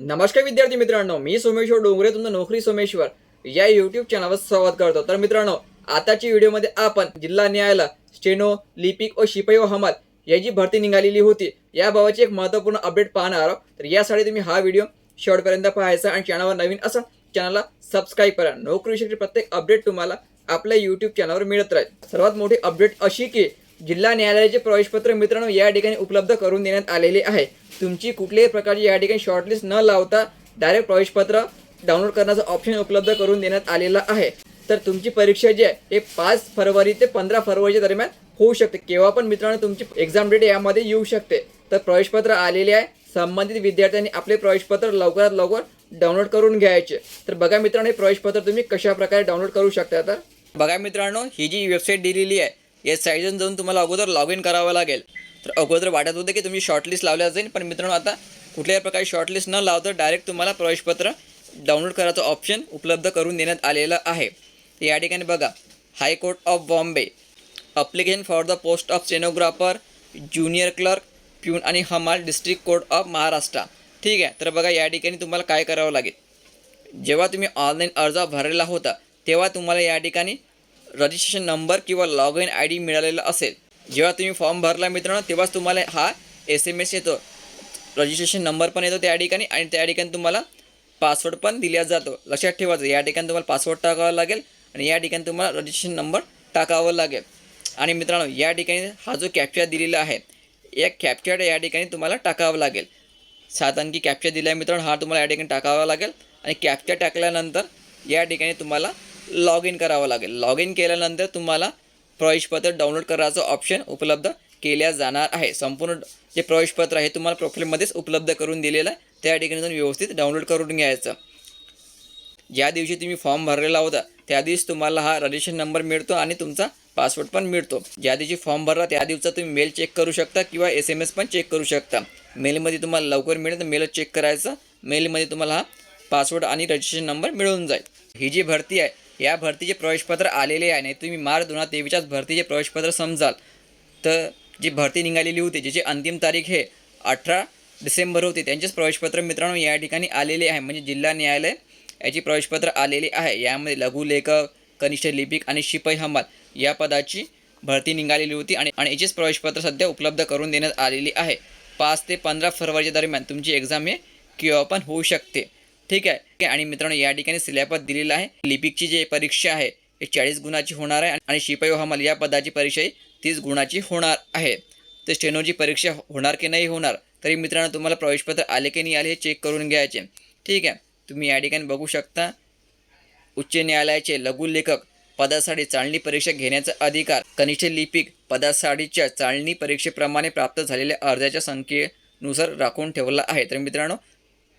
नमस्कार विद्यार्थी मित्रांनो मी सोमेश्वर डोंगरे तुमचं नोकरी सोमेश्वर. या युट्यूब चॅनलवर स्वागत करतो. तर मित्रांनो आताच्या व्हिडिओमध्ये आपण जिल्हा न्यायालय स्टेनो लिपिक व शिपाई व हमाल याची भरती निघालेली होती. याबाबतची एक महत्त्वपूर्ण अपडेट पाहणार आहोत. तर यासाठी तुम्ही हा व्हिडिओ शेवटपर्यंत पाहायचा आणि चॅनलवर नवीन असा चॅनलला सबस्क्राईब करा. नोकरीविषयी प्रत्येक अपडेट तुम्हाला आपल्या युट्यूब चॅनलवर मिळत राहील. सर्वात मोठी अपडेट अशी की जिल्हा न्यायालयाचे प्रवेशपत्र मित्रांनो या ठिकाणी उपलब्ध करून देण्यात आलेले आहे. तुमची कुठल्याही प्रकारची या ठिकाणी शॉर्टलिस्ट न लावता डायरेक्ट प्रवेशपत्र डाउनलोड करण्याचं ऑप्शन उपलब्ध करून देण्यात आलेलं आहे. तर तुमची परीक्षा जी आहे हे पाच फरवरी ते पंधरा फरवरीच्या दरम्यान होऊ शकते. केव्हा पण मित्रांनो तुमची एक्झाम डेट यामध्ये येऊ शकते. तर प्रवेशपत्र आलेले आहे. संबंधित विद्यार्थ्यांनी आपले प्रवेशपत्र लवकरात लवकर डाउनलोड करून घ्यायचे. तर बघा मित्रांनो हे प्रवेशपत्र तुम्ही कशा प्रकारे डाउनलोड करू शकता? तर बघा मित्रांनो ही जी वेबसाईट दिलेली आहे या साईटवर जाऊन तुम्हाला अगोदर लॉग इन करावं लागेल. तर अगोदर वाटत होतं की तुम्ही शॉर्टलिस्ट लावल्या जाईल पण मित्रांनो आता कुठल्याही प्रकारे शॉर्टलिस्ट न लावता डायरेक्ट तुम्हाला प्रवेशपत्र डाउनलोड करायचं ऑप्शन उपलब्ध करून देण्यात आलेलं आहे. या ठिकाणी बघा high court of Bombay. Application for the post of stenographer junior clerk peon आणि हमाल डिस्ट्रिक्ट कोर्ट ऑफ महाराष्ट्र ठीक आहे तर बघा या ठिकाणी तुम्हाला काय करावं लागेल. जेव्हा तुम्ही ऑनलाईन अर्ज भरलेला होता तेव्हा तुम्हाला या ठिकाणी रजिस्ट्रेशन नंबर किंवा लॉग इन आय डी मिळालेला असेल जेव्हा तुम्ही फॉर्म भरला मित्रांनो तेव्हाच तुम्हाला हा एस एम एस येतो. रजिस्ट्रेशन नंबर पण येतो त्या ठिकाणी आणि त्या ठिकाणी तुम्हाला पासवर्ड पण दिला जातो. लक्षात ठेवायचं या ठिकाणी तुम्हाला पासवर्ड टाकावा लागेल आणि या ठिकाणी तुम्हाला रजिस्ट्रेशन नंबर टाकावं लागेल. आणि मित्रांनो या ठिकाणी हा जो कॅप्चर दिलेला आहे या कॅप्चर या ठिकाणी तुम्हाला टाकावं लागेल. सात अंकी कॅप्चर दिला आहे मित्रांनो हा तुम्हाला या ठिकाणी टाकावा लागेल. आणि कॅप्चर टाकल्यानंतर या ठिकाणी तुम्हाला लॉग इन करावं लागेल. लॉग इन केल्यानंतर तुम्हाला प्रवेशपत्र डाउनलोड करायचं ऑप्शन उपलब्ध केल्या जाणार आहे. संपूर्ण जे प्रवेशपत्र आहे तुम्हाला प्रोफाईलमध्येच उपलब्ध करून दिलेलं आहे. त्या ठिकाणी तुम्ही व्यवस्थित डाउनलोड करून घ्यायचं. ज्या दिवशी तुम्ही फॉर्म भरलेला होता त्या दिवशी तुम्हाला हा रजिस्ट्रेशन नंबर मिळतो आणि तुमचा पासवर्ड पण मिळतो. ज्या दिवशी फॉर्म भरला त्या दिवसा तुम्ही मेल चेक करू शकता किंवा एस एम एस पण चेक करू शकता. मेलमध्ये तुम्हाला लवकर मिळेल तर मेलच चेक करायचं. मेलमध्ये तुम्हाला हा पासवर्ड आणि रजिस्ट्रेशन नंबर मिळून जाईल. ही जी भरती आहे या भरतीचे प्रवेशपत्र आलेले आहे नाही तुम्ही मार्च दोन हजार तेवीसच्याच भरतीचे प्रवेशपत्र समजाल. तर जी भरती निघालेली होती ज्याची अंतिम तारीख हे अठरा डिसेंबर होती त्यांचेच प्रवेशपत्र मित्रांनो या ठिकाणी आलेले आहे. म्हणजे जिल्हा न्यायालय याची प्रवेशपत्र आलेली आहे. यामध्ये लघुलेखक कनिष्ठ लिपिक आणि शिपाई हमाल या पदाची भरती निघालेली होती आणि आणि याचीच प्रवेशपत्र सध्या उपलब्ध करून देण्यात आलेली आहे. पाच ते पंधरा फरवरीच्या दरम्यान तुमची एक्झाम हे किंवा पण होऊ शकते. ठीक आहे. ठीक आहे. आणि मित्रांनो या ठिकाणी सिलेबस दिलेला आहे. लिपिकची जी परीक्षा आहे ही चाळीस गुणाची होणार आहे आणि शिपाई हमाल या पदाची परीक्षा ही तीस गुणाची होणार आहे. तर स्टेनोची परीक्षा होणार की नाही होणार तरी मित्रांनो तुम्हाला प्रवेशपत्र आले की नाही आले हे चेक करून घ्यायचे. ठीक आहे. तुम्ही या ठिकाणी बघू शकता उच्च न्यायालयाचे लघुलेखक पदासाठी चालणी परीक्षा घेण्याचा अधिकार कनिष्ठ लिपिक पदासाठीच्या चालणी परीक्षेप्रमाणे प्राप्त झालेल्या अर्जाच्या संख्येनुसार राखून ठेवला आहे. तर मित्रांनो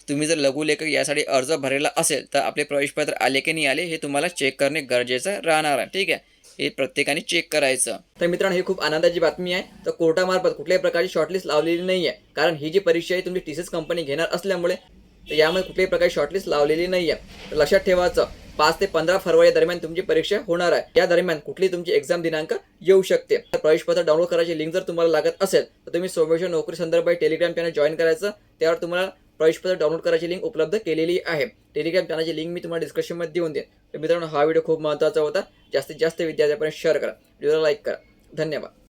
तुम्ही जर लघुलेखक यासाठी अर्ज भरलेला असेल तर आपले प्रवेशपत्र आले की नाही आले हे तुम्हाला चेक करणे गरजेचं राहणार आहे. ठीक आहे? हे प्रत्येकाने चेक करायचं. तर मित्रांनो ही खूप आनंदाची बातमी आहे. तर कोर्टामार्फत कुठल्याही प्रकारची शॉर्टलिस्ट लावलेली नाही आहे कारण ही जी परीक्षा आहे तुमची टी कंपनी घेणार असल्यामुळे तर यामुळे कुठल्याही प्रकारची शॉर्टलिस्ट लावलेली नाही आहे लक्षात ठेवायचं पाच ते पंधरा फरवरी दरम्यान तुमची परीक्षा होणार आहे. या दरम्यान कुठली तुमची एक्झाम दिनांक येऊ शकते. प्रवेशपत्र डाउनलोड करायची लिंक जर तुम्हाला लागत असेल तर तुम्ही सोमेश्वर नोकरी संदर्भात टेलिग्राम चॅनल जॉईन करायचं. त्यावर तुम्हाला प्रवेशपत्र डाउनलोड करायची लिंक उपलब्ध केलेली आहे. टेलिग्राम चॅनलची लिंक मी तुम्हाला डिस्क्रिप्शनमध्ये देऊन देईन. तर मित्रांनो हा व्हिडिओ खूप महत्त्वाचा होता. जास्तीत जास्त विद्यार्थ्यापर्यंत शेअर करा. व्हिडिओला लाईक करा. धन्यवाद.